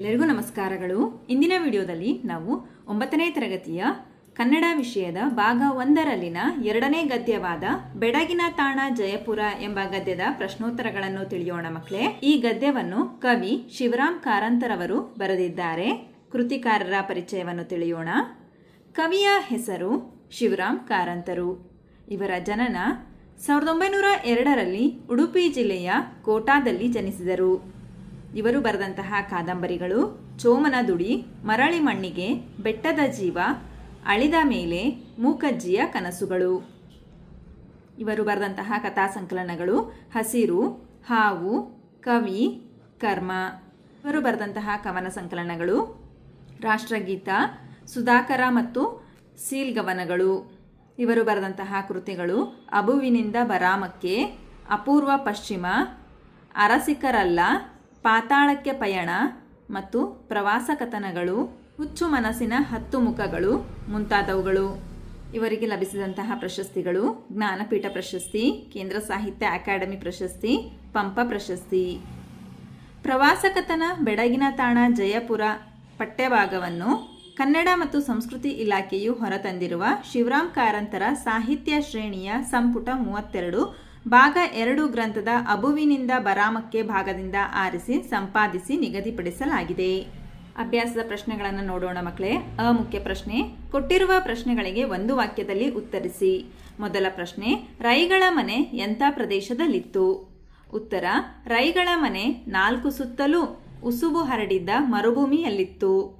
ಎಲ್ಲರಿಗೂ ನಮಸ್ಕಾರಗಳು. ಇಂದಿನ ವಿಡಿಯೋದಲ್ಲಿ ನಾವು ಒಂಬತ್ತನೇ ತರಗತಿಯ ಕನ್ನಡ ವಿಷಯದ ಭಾಗ ಒಂದರಲ್ಲಿನ ಎರಡನೇ ಗದ್ಯವಾದ ಬೆಡಗಿನ ತಾಣ ಜಯಪುರ ಎಂಬ ಗದ್ಯದ ಪ್ರಶ್ನೋತ್ತರಗಳನ್ನು ತಿಳಿಯೋಣ ಮಕ್ಕಳೇ. ಈ ಗದ್ಯವನ್ನು ಕವಿ ಶಿವರಾಮ್ ಕಾರಂತರವರು ಬರೆದಿದ್ದಾರೆ. ಕೃತಿಕಾರರ ಪರಿಚಯವನ್ನು ತಿಳಿಯೋಣ. ಕವಿಯ ಹೆಸರು ಶಿವರಾಮ್ ಕಾರಂತರು. ಇವರ ಜನನ ಸಾವಿರದ ಒಂಬೈನೂರ ಎರಡರಲ್ಲಿ ಉಡುಪಿ ಜಿಲ್ಲೆಯ ಕೋಟಾದಲ್ಲಿ ಜನಿಸಿದರು. ಇವರು ಬರೆದಂತಹ ಕಾದಂಬರಿಗಳು ಚೋಮನ ದುಡಿ ಮರಳಿ ಮಣ್ಣಿಗೆ, ಬೆಟ್ಟದ ಜೀವ, ಅಳಿದ ಮೇಲೆ, ಮೂಕಜ್ಜಿಯ ಕನಸುಗಳು. ಇವರು ಬರೆದಂತಹ ಕಥಾ ಸಂಕಲನಗಳು ಹಸಿರು, ಹಾವು, ಕವಿ, ಕರ್ಮ. ಇವರು ಬರೆದಂತಹ ಕವನ ಸಂಕಲನಗಳು ರಾಷ್ಟ್ರಗೀತ, ಸುಧಾಕರ ಮತ್ತು ಸೀಲ್ಗವನಗಳು. ಇವರು ಬರೆದಂತಹ ಕೃತಿಗಳು ಅಬುವಿನಿಂದ ಬರಾಮಕ್ಕೆ, ಅಪೂರ್ವ ಪಶ್ಚಿಮ, ಅರಸಿಕರಲ್ಲ, ಪಾತಾಳಕ್ಕೆ ಪಯಣ ಮತ್ತು ಪ್ರವಾಸ ಕಥನಗಳು, ಹುಚ್ಚು ಮನಸ್ಸಿನ ಹತ್ತು ಮುಖಗಳು ಮುಂತಾದವುಗಳು. ಇವರಿಗೆ ಲಭಿಸಿದಂತಹ ಪ್ರಶಸ್ತಿಗಳು ಜ್ಞಾನಪೀಠ ಪ್ರಶಸ್ತಿ, ಕೇಂದ್ರ ಸಾಹಿತ್ಯ ಅಕಾಡೆಮಿ ಪ್ರಶಸ್ತಿ, ಪಂಪ ಪ್ರಶಸ್ತಿ. ಪ್ರವಾಸ ಕಥನ ಬೆಡಗಿನ ತಾಣ ಜಯಪುರ ಪಠ್ಯಭಾಗವನ್ನು ಕನ್ನಡ ಮತ್ತು ಸಂಸ್ಕೃತಿ ಇಲಾಖೆಯು ಹೊರತಂದಿರುವ ಶಿವರಾಮ್ ಕಾರಂತರ ಸಾಹಿತ್ಯ ಶ್ರೇಣಿಯ ಸಂಪುಟ ಮೂವತ್ತೆರಡು, ಭಾಗ ಎರಡು ಗ್ರಂಥದ ಅಬುವಿನಿಂದ ಬರಾಮಕ್ಕೆ ಭಾಗದಿಂದ ಆರಿಸಿ ಸಂಪಾದಿಸಿ ನಿಗದಿಪಡಿಸಲಾಗಿದೆ. ಅಭ್ಯಾಸದ ಪ್ರಶ್ನೆಗಳನ್ನು ನೋಡೋಣ ಮಕ್ಕಳೇ. ಅ ಮುಖ್ಯ ಪ್ರಶ್ನೆ, ಕೊಟ್ಟಿರುವ ಪ್ರಶ್ನೆಗಳಿಗೆ ಒಂದು ವಾಕ್ಯದಲ್ಲಿ ಉತ್ತರಿಸಿ. ಮೊದಲ ಪ್ರಶ್ನೆ, ರೈಗಳ ಮನೆ ಎಂಥ ಪ್ರದೇಶದಲ್ಲಿತ್ತು? ಉತ್ತರ, ರೈಗಳ ಮನೆ ನಾಲ್ಕು ಸುತ್ತಲೂ ಉಸುಬು ಹರಡಿದ್ದ ಮರುಭೂಮಿಯಲ್ಲಿತ್ತು.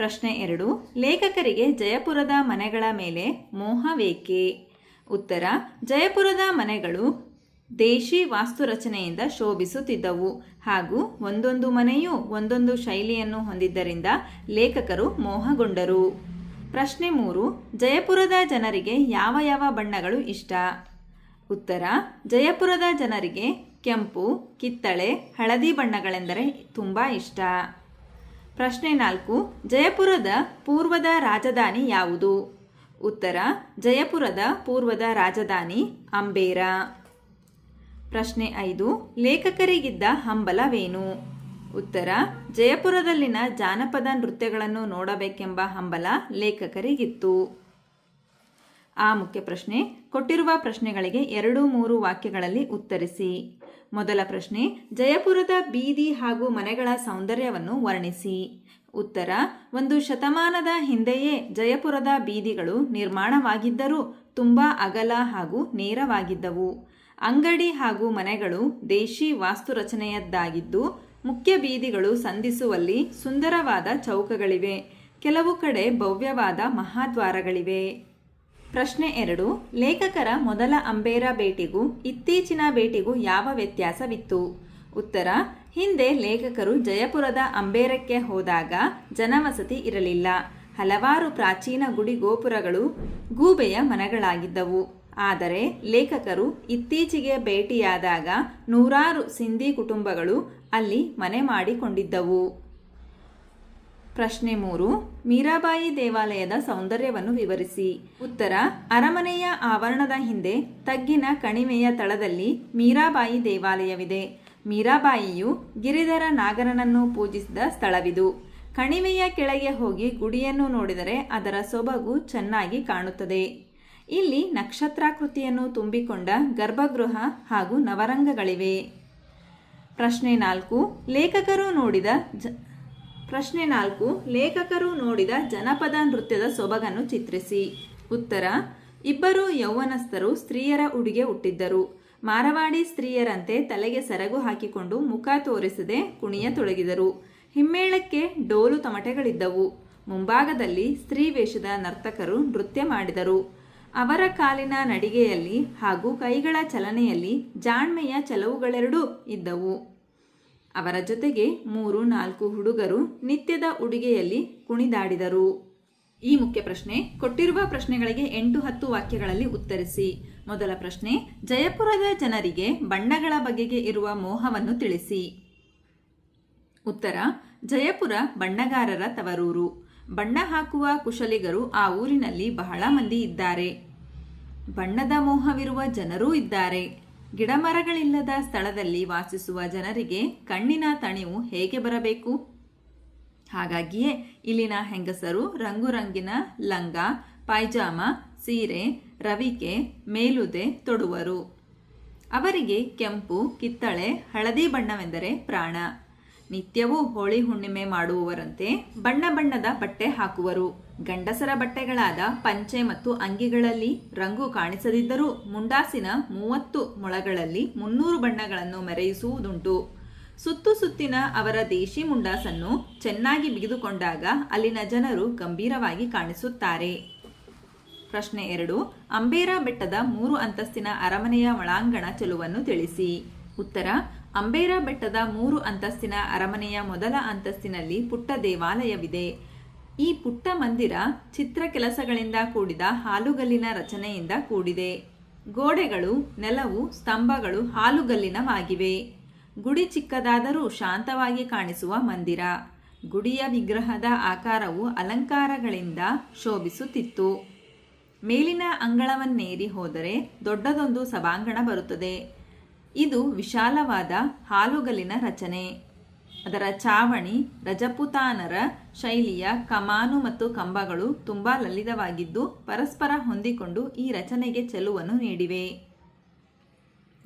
ಪ್ರಶ್ನೆ ಎರಡು. ಲೇಖಕರಿಗೆ ಜಯಪುರದ ಮನೆಗಳ ಮೇಲೆ ಮೋಹವೇಕೆ ಉತ್ತರ, ಜಯಪುರದ ಮನೆಗಳು ದೇಶಿ ವಾಸ್ತುರಚನೆಯಿಂದ ಶೋಭಿಸುತ್ತಿದ್ದವು ಹಾಗೂ ಒಂದೊಂದು ಮನೆಯೂ ಒಂದೊಂದು ಶೈಲಿಯನ್ನು ಹೊಂದಿದ್ದರಿಂದ ಲೇಖಕರು ಮೋಹಗೊಂಡರು. ಪ್ರಶ್ನೆ ಮೂರು. ಜಯಪುರದ ಜನರಿಗೆ ಯಾವ ಯಾವ ಬಣ್ಣಗಳು ಇಷ್ಟ? ಉತ್ತರ, ಜಯಪುರದ ಜನರಿಗೆ ಕೆಂಪು, ಕಿತ್ತಳೆ, ಹಳದಿ ಬಣ್ಣಗಳೆಂದರೆ ತುಂಬ ಇಷ್ಟ. ಪ್ರಶ್ನೆ ನಾಲ್ಕು, ಜಯಪುರದ ಪೂರ್ವದ ರಾಜಧಾನಿ ಯಾವುದು? ಉತ್ತರ, ಜಯಪುರದ ಪೂರ್ವದ ರಾಜಧಾನಿ ಅಂಬೇರ. ಪ್ರಶ್ನೆ ಐದು, ಲೇಖಕರಿಗಿದ್ದ ಹಂಬಲವೇನು? ಉತ್ತರ, ಜಯಪುರದಲ್ಲಿನ ಜಾನಪದ ನೃತ್ಯಗಳನ್ನು ನೋಡಬೇಕೆಂಬ ಹಂಬಲ ಲೇಖಕರಿಗಿತ್ತು. ಆ ಮುಖ್ಯ ಪ್ರಶ್ನೆ, ಕೊಟ್ಟಿರುವ ಪ್ರಶ್ನೆಗಳಿಗೆ ಎರಡು ಮೂರು ವಾಕ್ಯಗಳಲ್ಲಿ ಉತ್ತರಿಸಿ. ಮೊದಲ ಪ್ರಶ್ನೆ, ಜಯಪುರದ ಬೀದಿ ಹಾಗೂ ಮನೆಗಳ ಸೌಂದರ್ಯವನ್ನು ವರ್ಣಿಸಿ. ಉತ್ತರ, ಒಂದು ಶತಮಾನದ ಹಿಂದೆಯೇ ಜಯಪುರದ ಬೀದಿಗಳು ನಿರ್ಮಾಣವಾಗಿದ್ದರೂ ತುಂಬ ಅಗಲ ಹಾಗೂ ನೇರವಾಗಿದ್ದವು. ಅಂಗಡಿ ಹಾಗೂ ಮನೆಗಳು ದೇಶಿ ವಾಸ್ತುರಚನೆಯದ್ದಾಗಿದ್ದು, ಮುಖ್ಯ ಬೀದಿಗಳು ಸಂಧಿಸುವಲ್ಲಿ ಸುಂದರವಾದ ಚೌಕಗಳಿವೆ. ಕೆಲವು ಕಡೆ ಭವ್ಯವಾದ ಮಹಾದ್ವಾರಗಳಿವೆ. ಪ್ರಶ್ನೆ ಎರಡು, ಲೇಖಕರ ಮೊದಲ ಅಂಬೇರ ಭೇಟಿಗೂ ಇತ್ತೀಚಿನ ಭೇಟಿಗೂ ಯಾವ ವ್ಯತ್ಯಾಸವಿತ್ತು? ಉತ್ತರ, ಹಿಂದೆ ಲೇಖಕರು ಜಯಪುರದ ಅಂಬೇರಕ್ಕೆ ಹೋದಾಗ ಜನವಸತಿ ಇರಲಿಲ್ಲ. ಹಲವಾರು ಪ್ರಾಚೀನ ಗುಡಿ ಗೋಪುರಗಳು ಗೂಬೆಯ ಮನೆಗಳಾಗಿದ್ದವು. ಆದರೆ ಲೇಖಕರು ಇತ್ತೀಚೆಗೆ ಭೇಟಿಯಾದಾಗ ನೂರಾರು ಸಿಂಧಿ ಕುಟುಂಬಗಳು ಅಲ್ಲಿ ಮನೆ ಮಾಡಿಕೊಂಡಿದ್ದವು. ಪ್ರಶ್ನೆ ಮೂರು, ಮೀರಾಬಾಯಿ ದೇವಾಲಯದ ಸೌಂದರ್ಯವನ್ನು ವಿವರಿಸಿ. ಉತ್ತರ, ಅರಮನೆಯ ಆವರಣದ ಹಿಂದೆ ತಗ್ಗಿನ ಕಣಿವೆಯ ತಳದಲ್ಲಿ ಮೀರಾಬಾಯಿ ದೇವಾಲಯವಿದೆ. ಮೀರಾಬಾಯಿಯು ಗಿರಿಧರ ನಾಗರನನ್ನು ಪೂಜಿಸಿದ ಸ್ಥಳವಿದು. ಕಣಿವೆಯ ಕೆಳಗೆ ಹೋಗಿ ಗುಡಿಯನ್ನು ನೋಡಿದರೆ ಅದರ ಸೊಬಗು ಚೆನ್ನಾಗಿ ಕಾಣುತ್ತದೆ. ಇಲ್ಲಿ ನಕ್ಷತ್ರಾಕೃತಿಯನ್ನು ತುಂಬಿಕೊಂಡ ಗರ್ಭಗೃಹ ಹಾಗೂ ನವರಂಗಗಳಿವೆ. ಪ್ರಶ್ನೆ ನಾಲ್ಕು, ಲೇಖಕರು ನೋಡಿದ ಜ ಪ್ರಶ್ನೆ ನಾಲ್ಕು, ಲೇಖಕರು ನೋಡಿದ ಜನಪದ ನೃತ್ಯದ ಸೊಬಗನ್ನು ಚಿತ್ರಿಸಿ. ಉತ್ತರ, ಇಬ್ಬರು ಯೌವನಸ್ಥರು ಸ್ತ್ರೀಯರ ಉಡುಗೆ ಹುಟ್ಟಿದ್ದರು ಮಾರವಾಡಿ ಸ್ತ್ರೀಯರಂತೆ ತಲೆಗೆ ಸರಗು ಹಾಕಿಕೊಂಡು ಮುಖ ತೋರಿಸದೆ ಕುಣಿಯ ತೊಡಗಿದರು. ಹಿಮ್ಮೇಳಕ್ಕೆ ಡೋಲು ತಮಟೆಗಳಿದ್ದವು. ಮುಂಭಾಗದಲ್ಲಿ ಸ್ತ್ರೀ ವೇಷದ ನರ್ತಕರು ನೃತ್ಯ ಮಾಡಿದರು. ಅವರ ಕಾಲಿನ ನಡಿಗೆಯಲ್ಲಿ ಹಾಗೂ ಕೈಗಳ ಚಲನೆಯಲ್ಲಿ ಜಾಣ್ಮೆಯ ಚಲವುಗಳೆರಡೂ ಇದ್ದವು. ಅವರ ಜೊತೆಗೆ ಮೂರು, ನಾಲ್ಕು ಹುಡುಗರು ನಿತ್ಯದ ಉಡುಗೆಯಲ್ಲಿ ಕುಣಿದಾಡಿದರು. ಈ ಮುಖ್ಯ ಪ್ರಶ್ನೆ, ಕೊಟ್ಟಿರುವ ಪ್ರಶ್ನೆಗಳಿಗೆ ಎಂಟು, ಹತ್ತು ವಾಕ್ಯಗಳಲ್ಲಿ ಉತ್ತರಿಸಿ. ಮೊದಲ ಪ್ರಶ್ನೆ, ಜಯಪುರದ ಜನರಿಗೆ ಬಣ್ಣಗಳ ಬಗೆಗೆ ಇರುವ ಮೋಹವನ್ನು ತಿಳಿಸಿ. ಉತ್ತರ, ಜಯಪುರ ಬಣ್ಣಗಾರರ ತವರೂರು. ಬಣ್ಣ ಹಾಕುವ ಕುಶಲಿಗರು ಆ ಊರಿನಲ್ಲಿ ಬಹಳ ಮಂದಿ ಇದ್ದಾರೆ. ಬಣ್ಣದ ಮೋಹವಿರುವ ಜನರೂ ಇದ್ದಾರೆ. ಗಿಡಮರಗಳಿಲ್ಲದ ಸ್ಥಳದಲ್ಲಿ ವಾಸಿಸುವ ಜನರಿಗೆ ಕಣ್ಣಿನ ತಣಿವು ಹೇಗೆ ಬರಬೇಕು? ಹಾಗಾಗಿಯೇ ಇಲ್ಲಿನ ಹೆಂಗಸರು ರಂಗುರಂಗಿನ ಲಂಗ, ಪೈಜಾಮ, ಸೀರೆ, ರವಿಕೆ, ಮೇಲುದೆ ತೊಡುವರು. ಅವರಿಗೆ ಕೆಂಪು, ಕಿತ್ತಳೆ, ಹಳದಿ ಬಣ್ಣವೆಂದರೆ ಪ್ರಾಣ. ನಿತ್ಯವೂ ಹೋಳಿ ಹುಣ್ಣಿಮೆ ಮಾಡುವವರಂತೆ ಬಣ್ಣ ಬಣ್ಣದ ಬಟ್ಟೆ ಹಾಕುವರು. ಗಂಡಸರ ಬಟ್ಟೆಗಳಾದ ಪಂಚೆ ಮತ್ತು ಅಂಗಿಗಳಲ್ಲಿ ರಂಗು ಕಾಣಿಸದಿದ್ದರೂ ಮುಂಡಾಸಿನ ಮೂವತ್ತು ಮೊಳಗಳಲ್ಲಿ ಮುನ್ನೂರು ಬಣ್ಣಗಳನ್ನು ಮೆರೆಯಿಸುವುದುಂಟು. ಸುತ್ತು ಸುತ್ತಿನ ಅವರ ದೇಶಿ ಮುಂಡಾಸನ್ನು ಚೆನ್ನಾಗಿ ಬಿಗಿದುಕೊಂಡಾಗ ಅಲ್ಲಿನ ಜನರು ಗಂಭೀರವಾಗಿ ಕಾಣಿಸುತ್ತಾರೆ. ಪ್ರಶ್ನೆ ಎರಡು, ಅಂಬೇರಾ ಬೆಟ್ಟದ ಮೂರು ಅಂತಸ್ತಿನ ಅರಮನೆಯ ಒಳಾಂಗಣ ಚೆಲುವನ್ನು ತಿಳಿಸಿ. ಉತ್ತರ ಅಂಬೇರ ಬೆಟ್ಟದ ಮೂರು ಅಂತಸ್ತಿನ ಅರಮನೆಯ ಮೊದಲ ಅಂತಸ್ತಿನಲ್ಲಿ ಪುಟ್ಟ ದೇವಾಲಯವಿದೆ. ಈ ಪುಟ್ಟ ಮಂದಿರ ಚಿತ್ರ ಕೆಲಸಗಳಿಂದ ಕೂಡಿದ ಹಾಲುಗಲ್ಲಿನ ರಚನೆಯಿಂದ ಕೂಡಿದೆ. ಗೋಡೆಗಳು, ನೆಲವು, ಸ್ತಂಭಗಳು ಹಾಲುಗಲ್ಲಿನವಾಗಿವೆ. ಗುಡಿ ಚಿಕ್ಕದಾದರೂ ಶಾಂತವಾಗಿ ಕಾಣಿಸುವ ಮಂದಿರ. ಗುಡಿಯ ವಿಗ್ರಹದ ಆಕಾರವು ಅಲಂಕಾರಗಳಿಂದ ಶೋಭಿಸುತ್ತಿತ್ತು. ಮೇಲಿನ ಅಂಗಳವನ್ನೇರಿ ಹೋದರೆ ದೊಡ್ಡದೊಂದು ಸಭಾಂಗಣ ಬರುತ್ತದೆ. ಇದು ವಿಶಾಲವಾದ ಹಾಲುಗಲ್ಲಿನ ರಚನೆ. ಅದರ ಚಾವಣಿ ರಜಪುತಾನರ ಶೈಲಿಯ ಕಮಾನು ಮತ್ತು ಕಂಬಗಳು ತುಂಬ ಲಲಿತವಾಗಿದ್ದು ಪರಸ್ಪರ ಹೊಂದಿಕೊಂಡು ಈ ರಚನೆಗೆ ಚೆಲುವನ್ನು ನೀಡಿವೆ.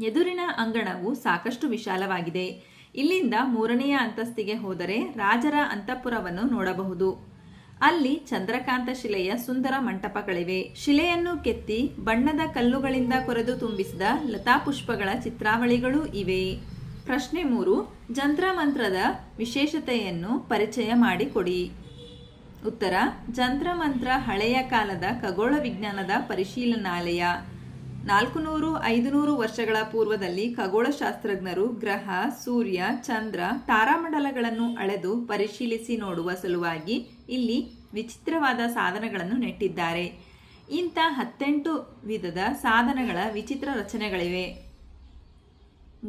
ಎದುರಿನ ಅಂಗಣವು ಸಾಕಷ್ಟು ವಿಶಾಲವಾಗಿದೆ. ಇಲ್ಲಿಂದ ಮೂರನೆಯ ಅಂತಸ್ತಿಗೆ ಹೋದರೆ ರಾಜರ ಅಂತಃಪುರವನ್ನು ನೋಡಬಹುದು. ಅಲ್ಲಿ ಚಂದ್ರಕಾಂತ ಶಿಲೆಯ ಸುಂದರ ಮಂಟಪಗಳಿವೆ. ಶಿಲೆಯನ್ನು ಕೆತ್ತಿ ಬಣ್ಣದ ಕಲ್ಲುಗಳಿಂದ ಕೊರೆದು ತುಂಬಿಸಿದ ಲತಾಪುಷ್ಪಗಳ ಚಿತ್ರಾವಳಿಗಳೂ ಇವೆ. ಪ್ರಶ್ನೆ ಮೂರು, ಜಂತ್ರ ಮಂತ್ರದ ವಿಶೇಷತೆಯನ್ನು ಪರಿಚಯ ಮಾಡಿಕೊಡಿ. ಉತ್ತರ, ಜಂತ್ರ ಮಂತ್ರ ಹಳೆಯ ಕಾಲದ ಖಗೋಳ ವಿಜ್ಞಾನದ ಪರಿಶೀಲನಾಲಯ. ನಾಲ್ಕು ನೂರು ಐದು ನೂರು ವರ್ಷಗಳ ಪೂರ್ವದಲ್ಲಿ ಖಗೋಳಶಾಸ್ತ್ರಜ್ಞರು ಗ್ರಹ, ಸೂರ್ಯ, ಚಂದ್ರ, ತಾರಾಮಂಡಲಗಳನ್ನು ಅಳೆದು ಪರಿಶೀಲಿಸಿ ನೋಡುವ ಸಲುವಾಗಿ ಇಲ್ಲಿ ವಿಚಿತ್ರವಾದ ಸಾಧನಗಳನ್ನು ನೆಟ್ಟಿದ್ದಾರೆ. ಇಂಥ ಹತ್ತೆಂಟು ವಿಧದ ಸಾಧನಗಳ ವಿಚಿತ್ರ ರಚನೆಗಳಿವೆ.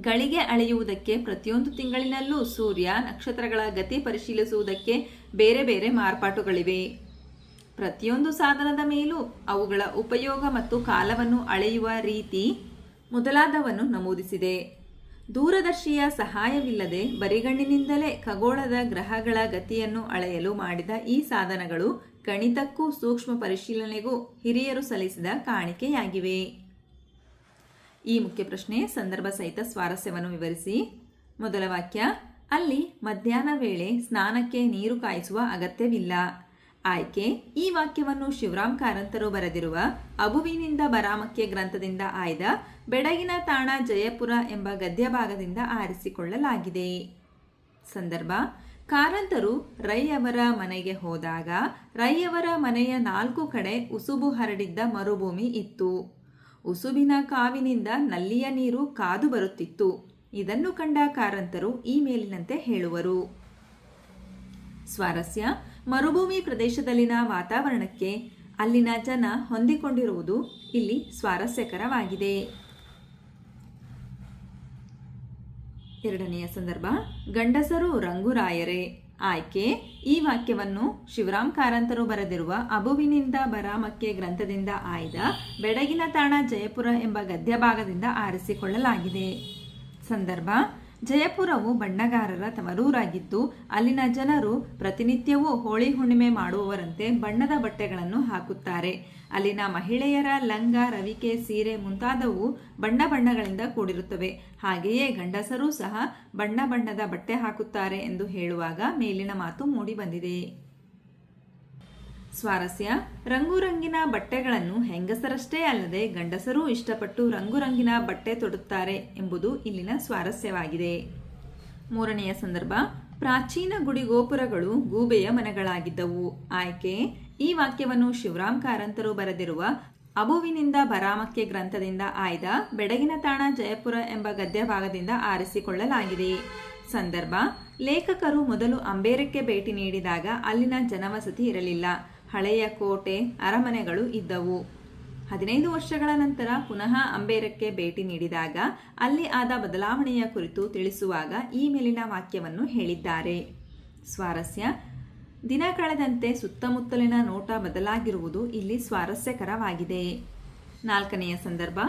ಗಳಿಗೆ ಅಳೆಯುವುದಕ್ಕೆ ಪ್ರತಿಯೊಂದು ತಿಂಗಳಿನಲ್ಲೂ ಸೂರ್ಯ ನಕ್ಷತ್ರಗಳ ಗತಿ ಪರಿಶೀಲಿಸುವುದಕ್ಕೆ ಬೇರೆ ಬೇರೆ ಮಾರ್ಪಾಟುಗಳಿವೆ. ಪ್ರತಿಯೊಂದು ಸಾಧನದ ಮೇಲೂ ಅವುಗಳ ಉಪಯೋಗ ಮತ್ತು ಕಾಲವನ್ನು ಅಳೆಯುವ ರೀತಿ ಮೊದಲಾದವನ್ನು ನಮೂದಿಸಿದೆ. ದೂರದರ್ಶಿಯ ಸಹಾಯವಿಲ್ಲದೆ ಬರಿಗಣ್ಣಿನಿಂದಲೇ ಖಗೋಳದ ಗ್ರಹಗಳ ಗತಿಯನ್ನು ಅಳೆಯಲು ಮಾಡಿದ ಈ ಸಾಧನಗಳು ಗಣಿತಕ್ಕೂ ಸೂಕ್ಷ್ಮ ಪರಿಶೀಲನೆಗೂ ಹಿರಿಯರು ಸಲ್ಲಿಸಿದ ಕಾಣಿಕೆಯಾಗಿವೆ. ಈ ಮುಖ್ಯ ಪ್ರಶ್ನೆ ಸಂದರ್ಭ ಸಹಿತ ಸ್ವಾರಸ್ಯವನ್ನು ವಿವರಿಸಿ. ಮೊದಲ ವಾಕ್ಯ, ಅಲ್ಲಿ ಮಧ್ಯಾಹ್ನ ವೇಳೆ ಸ್ನಾನಕ್ಕೆ ನೀರು ಕಾಯಿಸುವ ಅಗತ್ಯವಿಲ್ಲ. ಆಯ್ಕೆ, ಈ ವಾಕ್ಯವನ್ನು ಶಿವರಾಮ್ ಕಾರಂತರು ಬರೆದಿರುವ ಅಬುವಿನಿಂದ ಬರಾಮಕ್ಕೆ ಗ್ರಂಥದಿಂದ ಆಯ್ದ ಬೆಡಗಿನ ತಾಣ ಜಯಪುರ ಎಂಬ ಗದ್ಯ ಭಾಗದಿಂದ ಆರಿಸಿಕೊಳ್ಳಲಾಗಿದೆ. ಸಂದರ್ಭ, ಕಾರಂತರು ರೈಯವರ ಮನೆಗೆ ಹೋದಾಗ ರೈಯವರ ಮನೆಯ ನಾಲ್ಕು ಕಡೆ ಉಸುಬು ಹರಡಿದ್ದ ಮರುಭೂಮಿ ಇತ್ತು. ಉಸುಬಿನ ಕಾವಿನಿಂದ ನಲ್ಲಿಯ ನೀರು ಕಾದು ಬರುತ್ತಿತ್ತು. ಇದನ್ನು ಕಂಡ ಕಾರಂತರು ಈ ಮೇಲಿನಂತೆ ಹೇಳುವರು. ಸ್ವಾರಸ್ಯ ಮರುಭೂಮಿ ಪ್ರದೇಶದಲ್ಲಿನ ವಾತಾವರಣಕ್ಕೆ ಅಲ್ಲಿನ ಜನ ಹೊಂದಿಕೊಂಡಿರುವುದು ಇಲ್ಲಿ ಸ್ವಾರಸ್ಯಕರವಾಗಿದೆ. ಎರಡನೆಯ ಸಂದರ್ಭ, ಗಂಡಸರು ರಂಗುರಾಯರೇ, ಆಯ್ಕೆ, ಈ ವಾಕ್ಯವನ್ನು ಶಿವರಾಮ್ ಕಾರಂತರು ಬರೆದಿರುವ ಅಬುವಿನಿಂದ ಬರಾಮಕ್ಕೆ ಗ್ರಂಥದಿಂದ ಆಯ್ದ ಬೆಡಗಿನ ತಾಣ ಜಯಪುರ ಎಂಬ ಗದ್ಯ ಭಾಗದಿಂದ ಆರಿಸಿಕೊಳ್ಳಲಾಗಿದೆ. ಸಂದರ್ಭ ಜಯಪುರವು ಬಣ್ಣಗಾರರ ತವರೂರಾಗಿದ್ದು, ಅಲ್ಲಿನ ಜನರು ಪ್ರತಿನಿತ್ಯವೂ ಹೋಳಿ ಹುಣ್ಣಿಮೆ ಮಾಡುವವರಂತೆ ಬಣ್ಣದ ಬಟ್ಟೆಗಳನ್ನು ಹಾಕುತ್ತಾರೆ. ಅಲ್ಲಿನ ಮಹಿಳೆಯರ ಲಂಗ, ರವಿಕೆ, ಸೀರೆ ಮುಂತಾದವು ಬಣ್ಣ ಬಣ್ಣಗಳಿಂದ ಕೂಡಿರುತ್ತವೆ. ಹಾಗೆಯೇ ಗಂಡಸರೂ ಸಹ ಬಣ್ಣ ಬಣ್ಣದ ಬಟ್ಟೆ ಹಾಕುತ್ತಾರೆ ಎಂದು ಹೇಳುವಾಗ ಮೇಲಿನ ಮಾತು ಮೂಡಿ ಬಂದಿದೆ ಸ್ವಾರಸ್ಯ. ರಂಗುರಂಗಿನ ಬಟ್ಟೆಗಳನ್ನು ಹೆಂಗಸರಷ್ಟೇ ಅಲ್ಲದೆ ಗಂಡಸರೂ ಇಷ್ಟಪಟ್ಟು ರಂಗುರಂಗಿನ ಬಟ್ಟೆ ತೊಡುತ್ತಾರೆ ಎಂಬುದು ಇಲ್ಲಿನ ಸ್ವಾರಸ್ಯವಾಗಿದೆ. ಮೂರನೆಯ ಸಂದರ್ಭ, ಪ್ರಾಚೀನ ಗುಡಿ ಗೋಪುರಗಳು ಗೂಬೆಯ ಮನೆಗಳಾಗಿದ್ದವು. ಆಯ್ಕೆ, ಈ ವಾಕ್ಯವನ್ನು ಶಿವರಾಮ್ ಕಾರಂತರು ಬರೆದಿರುವ ಅಬುವಿನಿಂದ ಬರಾಮಕ್ಕೆ ಗ್ರಂಥದಿಂದ ಆಯ್ದ ಬೆಡಗಿನ ತಾಣ ಜಯಪುರ ಎಂಬ ಗದ್ಯ ಭಾಗದಿಂದ ಆರಿಸಿಕೊಳ್ಳಲಾಗಿದೆ. ಸಂದರ್ಭ, ಲೇಖಕರು ಮೊದಲು ಅಂಬೇರಕ್ಕೆ ಭೇಟಿ ನೀಡಿದಾಗ ಅಲ್ಲಿನ ಜನವಸತಿ ಇರಲಿಲ್ಲ. ಹಳೆಯ ಕೋಟೆ, ಅರಮನೆಗಳು ಇದ್ದವು. ಹದಿನೈದು ವರ್ಷಗಳ ನಂತರ ಪುನಃ ಅಂಬೇರಕ್ಕೆ ಭೇಟಿ ನೀಡಿದಾಗ ಅಲ್ಲಿ ಆದ ಬದಲಾವಣೆಯ ಕುರಿತು ತಿಳಿಸುವಾಗ ಈ ಮೇಲಿನ ವಾಕ್ಯವನ್ನು ಹೇಳಿದ್ದಾರೆ. ಸ್ವಾರಸ್ಯ. ದಿನ ಕಳೆದಂತೆ ಸುತ್ತಮುತ್ತಲಿನ ನೋಟ ಬದಲಾಗಿರುವುದು ಇಲ್ಲಿ ಸ್ವಾರಸ್ಯಕರವಾಗಿದೆ. ನಾಲ್ಕನೆಯ ಸಂದರ್ಭ.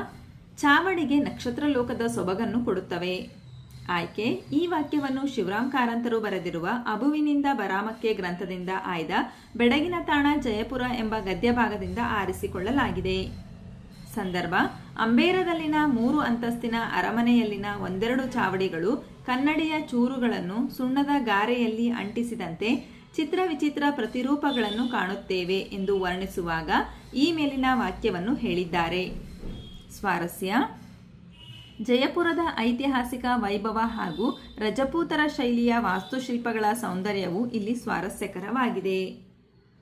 ಚಾವಣಿಗೆ ನಕ್ಷತ್ರ ಲೋಕದ ಸೊಬಗನ್ನು ಕೊಡುತ್ತವೆ. ಆಯ್ಕೆ. ಈ ವಾಕ್ಯವನ್ನು ಶಿವರಾಮ್ ಕಾರಂತರು ಬರೆದಿರುವ ಅಬುವಿನಿಂದ ಬರಾಮಕ್ಕೆ ಗ್ರಂಥದಿಂದ ಆಯ್ದ ಬೆಡಗಿನ ತಾಣ ಜಯಪುರ ಎಂಬ ಗದ್ಯ ಭಾಗದಿಂದ ಆರಿಸಿಕೊಳ್ಳಲಾಗಿದೆ. ಸಂದರ್ಭ, ಅಂಬೇರದಲ್ಲಿನ ಮೂರು ಅಂತಸ್ತಿನ ಅರಮನೆಯಲ್ಲಿನ ಒಂದೆರಡು ಚಾವಡಿಗಳು ಕನ್ನಡಿಯ ಚೂರುಗಳನ್ನು ಸುಣ್ಣದ ಗಾರೆಯಲ್ಲಿ ಅಂಟಿಸಿದಂತೆ ಚಿತ್ರ ವಿಚಿತ್ರ ಪ್ರತಿರೂಪಗಳನ್ನು ಕಾಣುತ್ತೇವೆ ಎಂದು ವರ್ಣಿಸುವಾಗ ಈ ಮೇಲಿನ ವಾಕ್ಯವನ್ನು ಹೇಳಿದ್ದಾರೆ. ಸ್ವಾರಸ್ಯ ಜಯಪುರದ ಐತಿಹಾಸಿಕ ವೈಭವ ಹಾಗೂ ರಜಪೂತರ ಶೈಲಿಯ ವಾಸ್ತುಶಿಲ್ಪಗಳ ಸೌಂದರ್ಯವು ಇಲ್ಲಿ ಸ್ವಾರಸ್ಯಕರವಾಗಿದೆ.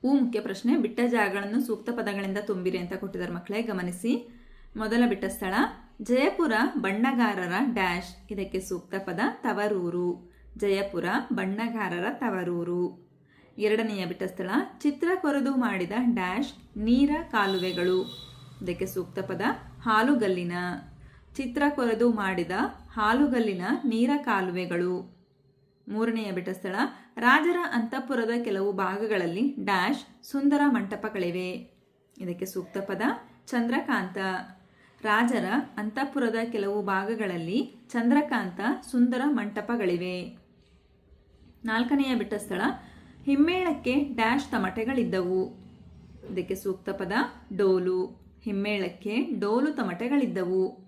ಹೂ ಮುಖ್ಯ ಪ್ರಶ್ನೆ. ಬಿಟ್ಟ ಜಾಗಗಳನ್ನು ಸೂಕ್ತ ಪದಗಳಿಂದ ತುಂಬಿರಿ ಅಂತ ಕೊಟ್ಟಿದ್ದಾರೆ ಮಕ್ಕಳೇ, ಗಮನಿಸಿ. ಮೊದಲ ಬಿಟ್ಟ ಸ್ಥಳ, ಜಯಪುರ ಬಣ್ಣಗಾರರ ಡ್ಯಾಶ್. ಇದಕ್ಕೆ ಸೂಕ್ತ ಪದ ತವರೂರು. ಜಯಪುರ ಬಣ್ಣಗಾರರ ತವರೂರು. ಎರಡನೆಯ ಬಿಟ್ಟ ಸ್ಥಳ, ಚಿತ್ರ ಕೊರೆದು ಮಾಡಿದ ಡ್ಯಾಶ್ ನೀರ ಕಾಲುವೆಗಳು. ಇದಕ್ಕೆ ಸೂಕ್ತ ಪದ ಹಾಲುಗಲ್ಲಿನ. ಚಿತ್ರ ಕೊರೆದು ಮಾಡಿದ ಹಾಲುಗಲ್ಲಿನ ನೀರ ಕಾಲುವೆಗಳು. ಮೂರನೆಯ ಬೆಟ್ಟಸ್ಥಳ, ರಾಜರ ಅಂತಃಪುರದ ಕೆಲವು ಭಾಗಗಳಲ್ಲಿ ಡ್ಯಾಶ್ ಸುಂದರ ಮಂಟಪಗಳಿವೆ. ಇದಕ್ಕೆ ಸೂಕ್ತ ಪದ, ಚಂದ್ರಕಾಂತ. ರಾಜರ ಅಂತಃಪುರದ ಕೆಲವು ಭಾಗಗಳಲ್ಲಿ ಚಂದ್ರಕಾಂತ ಸುಂದರ ಮಂಟಪಗಳಿವೆ. ನಾಲ್ಕನೆಯ ಬೆಟ್ಟಸ್ಥಳ, ಹಿಮ್ಮೇಳಕ್ಕೆ ಡ್ಯಾಶ್ ತಮಟೆಗಳಿದ್ದವು. ಇದಕ್ಕೆ ಸೂಕ್ತ ಪದ, ಡೋಲು. ಹಿಮ್ಮೇಳಕ್ಕೆ ಡೋಲು ತಮಟೆಗಳಿದ್ದವು.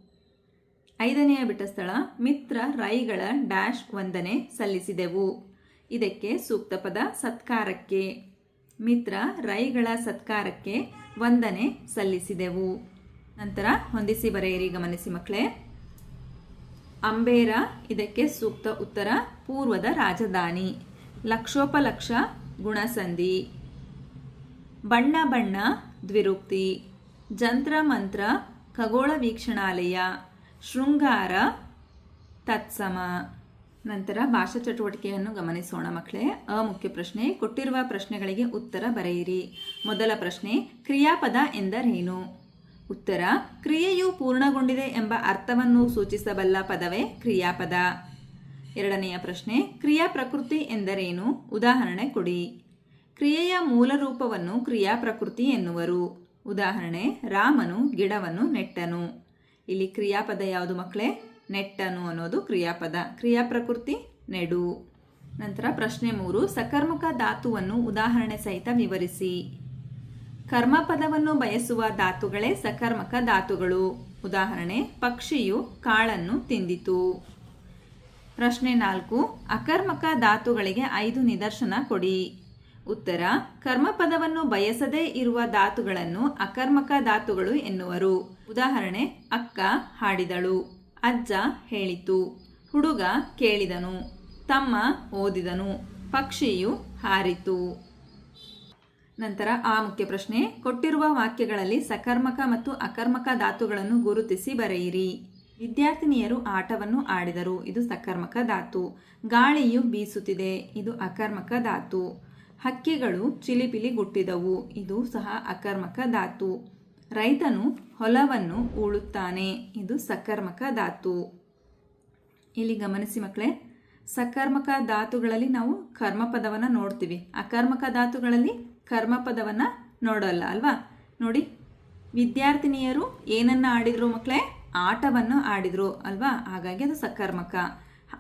ಐದನೆಯ ಬಿಟ್ಟ ಸ್ಥಳ ಮಿತ್ರ ರೈಗಳ ಡ್ಯಾಶ್ ವಂದನೆ ಸಲ್ಲಿಸಿದೆವು. ಇದಕ್ಕೆ ಸೂಕ್ತ ಪದ ಸತ್ಕಾರಕ್ಕೆ. ಮಿತ್ರ ರೈಗಳ ಸತ್ಕಾರಕ್ಕೆ ವಂದನೆ ಸಲ್ಲಿಸಿದೆವು. ನಂತರ ಹೊಂದಿಸಿ ಬರೆಯಿರಿ, ಗಮನಿಸಿ ಮಕ್ಕಳೇ. ಅಂಬೇರ, ಇದಕ್ಕೆ ಸೂಕ್ತ ಉತ್ತರ ಪೂರ್ವದ ರಾಜಧಾನಿ. ಲಕ್ಷೋಪಲಕ್ಷ ಗುಣಸಂಧಿ. ಬಣ್ಣ ಬಣ್ಣ ದ್ವಿರುಕ್ತಿ ಜಂತ್ರ ಮಂತ್ರ ಖಗೋಳ ವೀಕ್ಷಣಾಲಯ. ಶೃಂಗಾರ, ತತ್ಸಮ. ನಂತರ ಭಾಷಾ ಚಟುವಟಿಕೆಯನ್ನು ಗಮನಿಸೋಣ ಮಕ್ಕಳೇ. ಅ ಮುಖ್ಯ ಪ್ರಶ್ನೆ, ಕೊಟ್ಟಿರುವ ಪ್ರಶ್ನೆಗಳಿಗೆ ಉತ್ತರ ಬರೆಯಿರಿ. ಮೊದಲ ಪ್ರಶ್ನೆ, ಕ್ರಿಯಾಪದ ಎಂದರೇನು? ಉತ್ತರ, ಕ್ರಿಯೆಯು ಪೂರ್ಣಗೊಂಡಿದೆ ಎಂಬ ಅರ್ಥವನ್ನು ಸೂಚಿಸಬಲ್ಲ ಪದವೇ ಕ್ರಿಯಾಪದ. ಎರಡನೆಯ ಪ್ರಶ್ನೆ, ಕ್ರಿಯಾ ಪ್ರಕೃತಿ ಎಂದರೇನು? ಉದಾಹರಣೆ ಕೊಡಿ. ಕ್ರಿಯೆಯ ಮೂಲ ರೂಪವನ್ನು ಕ್ರಿಯಾ ಪ್ರಕೃತಿ ಎನ್ನುವರು. ಉದಾಹರಣೆ, ರಾಮನು ಗಿಡವನ್ನು ನೆಟ್ಟನು. ಇಲ್ಲಿ ಕ್ರಿಯಾಪದ ಯಾವುದು ಮಕ್ಕಳೇ ನೆಟ್ಟನು ಅನ್ನೋದು ಕ್ರಿಯಾಪದ. ಕ್ರಿಯಾ ಪ್ರಕೃತಿ, ನೆಡು. ನಂತರ ಪ್ರಶ್ನೆ ಮೂರು, ಸಕರ್ಮಕ ಧಾತುವನ್ನು ಉದಾಹರಣೆ ಸಹಿತ ವಿವರಿಸಿ. ಕರ್ಮಪದವನ್ನು ಬಯಸುವ ಧಾತುಗಳೇ ಸಕರ್ಮಕ ಧಾತುಗಳು. ಉದಾಹರಣೆ, ಪಕ್ಷಿಯು ಕಾಳನ್ನು ತಿಂದಿತು. ಪ್ರಶ್ನೆ ನಾಲ್ಕು, ಅಕರ್ಮಕ ಧಾತುಗಳಿಗೆ ಐದು ನಿದರ್ಶನ ಕೊಡಿ. ಉತ್ತರ, ಕರ್ಮಪದವನ್ನು ಬಯಸದೇ ಇರುವ ಧಾತುಗಳನ್ನು ಅಕರ್ಮಕ ಧಾತುಗಳು ಎನ್ನುವರು. ಉದಾಹರಣೆ, ಅಕ್ಕ ಹಾಡಿದಳು, ಅಜ್ಜ ಹೇಳಿತು, ಹುಡುಗ ಕೇಳಿದನು, ತಮ್ಮ ಓದಿದನು, ಪಕ್ಷಿಯು ಹಾರಿತು. ನಂತರ ಆ ಮುಖ್ಯ ಪ್ರಶ್ನೆ, ಕೊಟ್ಟಿರುವ ವಾಕ್ಯಗಳಲ್ಲಿ ಸಕರ್ಮಕ ಮತ್ತು ಅಕರ್ಮಕ ಧಾತುಗಳನ್ನು ಗುರುತಿಸಿ ಬರೆಯಿರಿ. ವಿದ್ಯಾರ್ಥಿನಿಯರು ಆಟವನ್ನು ಆಡಿದರು, ಇದು ಸಕರ್ಮಕ ಧಾತು. ಗಾಳಿಯು ಬೀಸುತ್ತಿದೆ, ಇದು ಅಕರ್ಮಕ ಧಾತು. ಹಕ್ಕಿಗಳು ಚಿಲಿಪಿಲಿ ಗುಟ್ಟಿದವು ಇದು ಸಹ ಅಕರ್ಮಕ ಧಾತು. ರೈತನು ಹೊಲವನ್ನು ಉಳುತ್ತಾನೆ ಇದು ಸಕರ್ಮಕ ಧಾತು. ಇಲ್ಲಿ ಗಮನಿಸಿ ಮಕ್ಕಳೇ, ಸಕರ್ಮಕ ಧಾತುಗಳಲ್ಲಿ ನಾವು ಕರ್ಮಪದವನ್ನು ನೋಡ್ತೀವಿ. ಅಕರ್ಮಕ ಧಾತುಗಳಲ್ಲಿ ಕರ್ಮಪದವನ್ನು ನೋಡೋಲ್ಲ, ಅಲ್ವಾ? ನೋಡಿ, ವಿದ್ಯಾರ್ಥಿನಿಯರು ಏನನ್ನ ಆಡಿದ್ರು ಮಕ್ಕಳೇ? ಆಟವನ್ನು ಆಡಿದ್ರು, ಅಲ್ವಾ? ಹಾಗಾಗಿ ಅದು ಸಕರ್ಮಕ.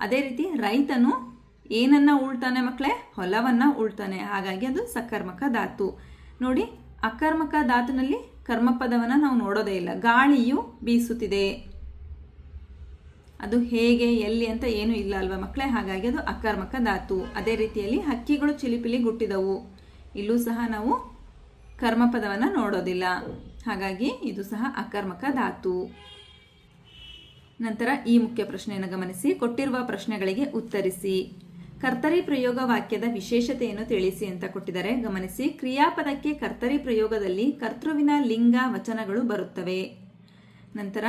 ಅದೇ ರೀತಿ ರೈತನು ಏನನ್ನ ಉಳ್ತಾನೆ ಮಕ್ಕಳೇ ಹೊಲವನ್ನ ಉಳ್ತಾನೆ. ಹಾಗಾಗಿ ಅದು ಸಕರ್ಮಕ ಧಾತು. ನೋಡಿ, ಅಕರ್ಮಕ ಧಾತುನಲ್ಲಿ ಕರ್ಮಪದವನ್ನು ನಾವು ನೋಡೋದೇ ಇಲ್ಲ. ಗಾಳಿಯು ಬೀಸುತ್ತಿದೆ. ಅದು ಹೇಗೆ, ಎಲ್ಲಿ ಅಂತ ಏನು ಇಲ್ಲ ಅಲ್ವಾ ಮಕ್ಕಳೇ ಹಾಗಾಗಿ ಅದು ಅಕರ್ಮಕ ಧಾತು. ಅದೇ ರೀತಿಯಲ್ಲಿ ಹಕ್ಕಿಗಳು ಚಿಲಿಪಿಲಿ ಗುಟ್ಟಿದವು ಇಲ್ಲೂ ಸಹ ನಾವು ಕರ್ಮಪದವನ್ನು ನೋಡೋದಿಲ್ಲ. ಹಾಗಾಗಿ ಇದು ಸಹ ಅಕರ್ಮಕ ಧಾತು. ನಂತರ ಈ ಮುಖ್ಯ ಪ್ರಶ್ನೆಯನ್ನು ಗಮನಿಸಿ, ಕೊಟ್ಟಿರುವ ಪ್ರಶ್ನೆಗಳಿಗೆ ಉತ್ತರಿಸಿ. ಕರ್ತರಿ ಪ್ರಯೋಗ ವಾಕ್ಯದ ವಿಶೇಷತೆಯನ್ನು ತಿಳಿಸಿ ಅಂತ ಕೊಟ್ಟಿದ್ದಾರೆ. ಗಮನಿಸಿ, ಕ್ರಿಯಾಪದಕ್ಕೆ ಕರ್ತರಿ ಪ್ರಯೋಗದಲ್ಲಿ ಕರ್ತೃವಿನ ಲಿಂಗ ವಚನಗಳು ಬರುತ್ತವೆ. ನಂತರ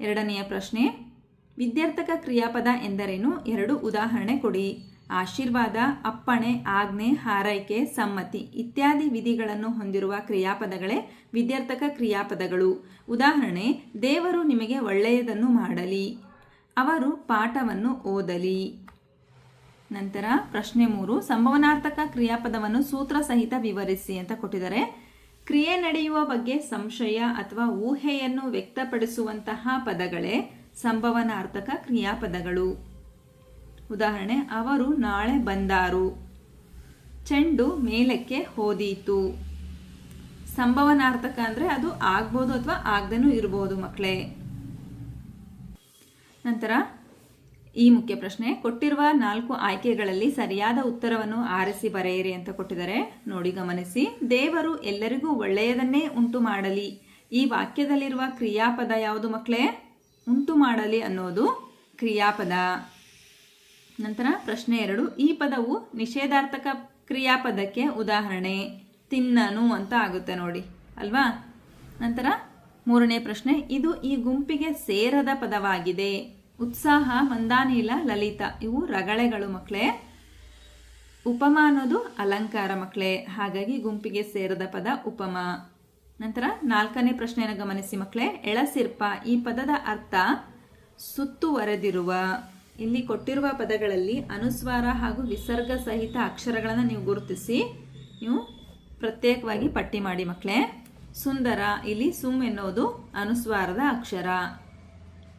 ಎರಡನೆಯ ಪ್ರಶ್ನೆ, ವಿದ್ಯಾರ್ಥಕ ಕ್ರಿಯಾಪದ ಎಂದರೇನು? ಎರಡು ಉದಾಹರಣೆ ಕೊಡಿ. ಆಶೀರ್ವಾದ, ಅಪ್ಪಣೆ, ಆಜ್ಞೆ, ಹಾರೈಕೆ, ಸಮ್ಮತಿ ಇತ್ಯಾದಿ ವಿಧಿಗಳನ್ನು ಹೊಂದಿರುವ ಕ್ರಿಯಾಪದಗಳೇ ವಿದ್ಯಾರ್ಥಕ ಕ್ರಿಯಾಪದಗಳು. ಉದಾಹರಣೆ, ದೇವರು ನಿಮಗೆ ಒಳ್ಳೆಯದನ್ನು ಮಾಡಲಿ, ಅವರು ಪಾಠವನ್ನು ಓದಲಿ. ನಂತರ ಪ್ರಶ್ನೆ ಮೂರು, ಸಂಭವನಾರ್ಥಕ ಕ್ರಿಯಾಪದವನ್ನು ಸೂತ್ರ ಸಹಿತ ವಿವರಿಸಿ ಅಂತ ಕೊಟ್ಟಿದ್ದಾರೆ. ಕ್ರಿಯೆ ನಡೆಯುವ ಬಗ್ಗೆ ಸಂಶಯ ಅಥವಾ ಊಹೆಯನ್ನು ವ್ಯಕ್ತಪಡಿಸುವಂತಹ ಪದಗಳೇ ಸಂಭವನಾರ್ಥಕ ಕ್ರಿಯಾಪದಗಳು. ಉದಾಹರಣೆ, ಅವರು ನಾಳೆ ಬಂದಾರು. ಚೆಂಡು ಮೇಲಕ್ಕೆ ಹೋದೀತು. ಸಂಭವನಾರ್ಥಕ ಅಂದರೆ ಅದು ಆಗ್ಬೋದು ಅಥವಾ ಆಗದೇನೂ ಇರ್ಬೋದು ಮಕ್ಕಳೇ ನಂತರ ಈ ಮುಖ್ಯ ಪ್ರಶ್ನೆ, ಕೊಟ್ಟಿರುವ ನಾಲ್ಕು ಆಯ್ಕೆಗಳಲ್ಲಿ ಸರಿಯಾದ ಉತ್ತರವನ್ನು ಆರಿಸಿ ಬರೆಯಿರಿ ಅಂತ ಕೊಟ್ಟಿದ್ದಾರೆ. ನೋಡಿ ಗಮನಿಸಿ. ದೇವರು ಎಲ್ಲರಿಗೂ ಒಳ್ಳೆಯದನ್ನೇ ಉಂಟು ಮಾಡಲಿ. ಈ ವಾಕ್ಯದಲ್ಲಿರುವ ಕ್ರಿಯಾಪದ ಯಾವುದು ಮಕ್ಕಳೇ? ಉಂಟು ಮಾಡಲಿ ಅನ್ನೋದು ಕ್ರಿಯಾಪದ. ನಂತರ ಪ್ರಶ್ನೆ ಎರಡು. ಈ ಪದವು ನಿಷೇಧಾರ್ಥಕ ಕ್ರಿಯಾಪದಕ್ಕೆ ಉದಾಹರಣೆ. ತಿನ್ನನು ಅಂತ ಆಗುತ್ತೆ ನೋಡಿ. ಅಲ್ವಾ? ನಂತರ ಮೂರನೇ ಪ್ರಶ್ನೆ. ಇದು ಈ ಗುಂಪಿಗೆ ಸೇರದ ಪದವಾಗಿದೆ. ಉತ್ಸಾಹ, ಮಂದಾನೀಲ, ಲಲಿತ, ಇವು ರಗಳೆಗಳು ಮಕ್ಕಳೇ ಉಪಮ ಅನ್ನೋದು ಅಲಂಕಾರ ಮಕ್ಕಳೇ ಹಾಗಾಗಿ ಗುಂಪಿಗೆ ಸೇರದ ಪದ ಉಪಮ. ನಂತರ ನಾಲ್ಕನೇ ಪ್ರಶ್ನೆಯನ್ನು ಗಮನಿಸಿ ಮಕ್ಕಳೇ ಎಳಸಿರ್ಪ, ಈ ಪದದ ಅರ್ಥ ಸುತ್ತುವರೆದಿರುವ ಇಲ್ಲಿ ಕೊಟ್ಟಿರುವ ಪದಗಳಲ್ಲಿ ಅನುಸ್ವಾರ ಹಾಗೂ ವಿಸರ್ಗ ಸಹಿತ ಅಕ್ಷರಗಳನ್ನು ನೀವು ಗುರುತಿಸಿ, ನೀವು ಪ್ರತ್ಯೇಕವಾಗಿ ಪಟ್ಟಿ ಮಾಡಿ ಮಕ್ಕಳೇ ಸುಂದರ, ಇಲ್ಲಿ ಸುಮ್ ಎನ್ನುವುದು ಅನುಸ್ವಾರದ ಅಕ್ಷರ.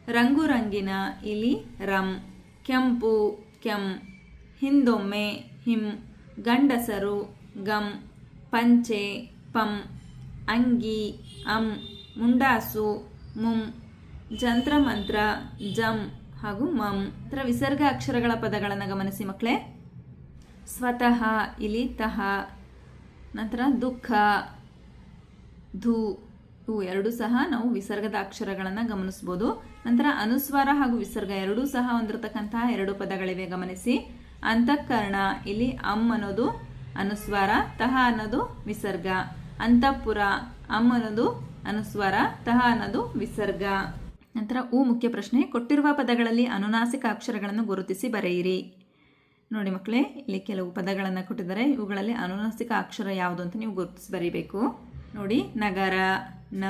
ರಂಗು ರಂಗಿನ ಇಲಿ, ರಂ, ಕೆಂಪು, ಕೆಂ, ಹಿಂದೊಮ್ಮೆ, ಹಿಂ, ಗಂಡಸರು, ಗಂ, ಪಂಚೆ, ಪಂ, ಅಂಗಿ, ಅಂ, ಮುಂಡಾಸು, ಮುಂ, ಜಂತ್ರಮಂತ್ರ, ಜಂ ಹಾಗೂ ಮಂ. ಥರ ವಿಸರ್ಗ ಅಕ್ಷರಗಳ ಪದಗಳನ್ನು ಗಮನಿಸಿ ಮಕ್ಕಳೇ ಸ್ವತಃ, ಇಲಿ ತಹ ನಂತರ ದುಃಖ, ಧೂ. ಇವು ಎರಡೂ ಸಹ ನಾವು ವಿಸರ್ಗದ ಅಕ್ಷರಗಳನ್ನು ಗಮನಿಸ್ಬೋದು. ನಂತರ ಅನುಸ್ವಾರ ಹಾಗೂ ವಿಸರ್ಗ ಎರಡೂ ಸಹ ಹೊಂದಿರತಕ್ಕಂತಹ ಎರಡು ಪದಗಳಿವೆ, ಗಮನಿಸಿ. ಅಂತಃಕರಣ, ಇಲ್ಲಿ ಅಮ್ ಅನ್ನೋದು ಅನುಸ್ವಾರ ತಹ ಅನ್ನೋದು ವಿಸರ್ಗ. ಅಂತಃಪುರ ಅಮ್ ಅನ್ನೋದು ಅನುಸ್ವಾರ ತಹ ಅನ್ನೋದು ವಿಸರ್ಗ. ನಂತರ ಉ ಮುಖ್ಯ ಪ್ರಶ್ನೆ, ಕೊಟ್ಟಿರುವ ಪದಗಳಲ್ಲಿ ಅನುನಾಸಿಕ ಅಕ್ಷರಗಳನ್ನು ಗುರುತಿಸಿ ಬರೆಯಿರಿ. ನೋಡಿ ಮಕ್ಕಳೇ, ಇಲ್ಲಿ ಕೆಲವು ಪದಗಳನ್ನು ಕೊಟ್ಟಿದ್ದಾರೆ. ಇವುಗಳಲ್ಲಿ ಅನುನಾಸಿಕ ಅಕ್ಷರ ಯಾವುದು ಅಂತ ನೀವು ಗುರುತಿಸಿ ಬರೀಬೇಕು. ನೋಡಿ, ನಗರ. ನ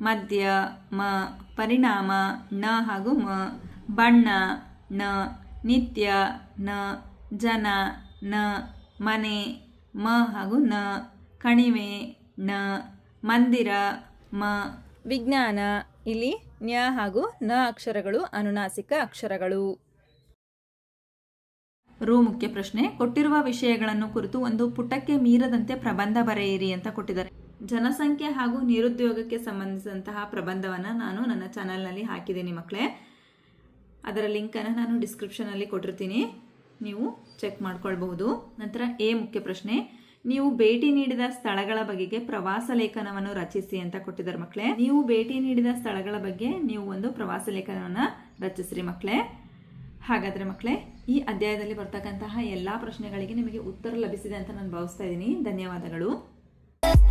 ಮಧ್ಯ ಮ, ಪರಿಣಾಮ, ನ ಹಾಗೂ ಮ. ಬಣ್ಣ, ನ, ನಿತ್ಯ, ನ, ಜನ, ನ, ಮನೆ, ಮ ಹಾಗೂ ನ. ಕಣಿವೆ, ನ, ಮಂದಿರ, ಮ. ವಿಜ್ಞಾನ ಇಲ್ಲಿ ನ್ಯ ಹಾಗೂ ನ ಅಕ್ಷರಗಳು ಅನುನಾಸಿಕ ಅಕ್ಷರಗಳು. ರು ಮುಖ್ಯ ಪ್ರಶ್ನೆ, ಕೊಟ್ಟಿರುವ ವಿಷಯಗಳನ್ನು ಕುರಿತು ಒಂದು ಪುಟಕ್ಕೆ ಮೀರದಂತೆ ಪ್ರಬಂಧ ಬರೆಯಿರಿ ಅಂತ ಕೊಟ್ಟಿದ್ದಾರೆ. ಜನಸಂಖ್ಯೆ ಹಾಗೂ ನಿರುದ್ಯೋಗಕ್ಕೆ ಸಂಬಂಧಿಸಿದಂತಹ ಪ್ರಬಂಧವನ್ನು ನಾನು ನನ್ನ ಚಾನಲ್ನಲ್ಲಿ ಹಾಕಿದ್ದೀನಿ ಮಕ್ಕಳೇ. ಅದರ ಲಿಂಕನ್ನು ನಾನು ಡಿಸ್ಕ್ರಿಪ್ಷನಲ್ಲಿ ಕೊಟ್ಟಿರ್ತೀನಿ. ನೀವು ಚೆಕ್ ಮಾಡ್ಕೊಳ್ಬಹುದು. ನಂತರ ಎ ಮುಖ್ಯ ಪ್ರಶ್ನೆ, ನೀವು ಭೇಟಿ ನೀಡಿದ ಸ್ಥಳಗಳ ಬಗೆಗೆ ಪ್ರವಾಸ ಲೇಖನವನ್ನು ರಚಿಸಿ ಅಂತ ಕೊಟ್ಟಿದ್ದಾರೆ ಮಕ್ಕಳೇ. ನೀವು ಭೇಟಿ ನೀಡಿದ ಸ್ಥಳಗಳ ಬಗ್ಗೆ ನೀವು ಒಂದು ಪ್ರವಾಸ ಲೇಖನವನ್ನು ರಚಿಸ್ರಿ ಮಕ್ಕಳೇ. ಹಾಗಾದರೆ ಮಕ್ಕಳೇ, ಈ ಅಧ್ಯಾಯದಲ್ಲಿ ಬರ್ತಕ್ಕಂತಹ ಎಲ್ಲ ಪ್ರಶ್ನೆಗಳಿಗೆ ನಿಮಗೆ ಉತ್ತರ ಲಭಿಸಿದೆ ಅಂತ ನಾನು ಭಾವಿಸ್ತಾ ಇದ್ದೀನಿ. ಧನ್ಯವಾದಗಳು.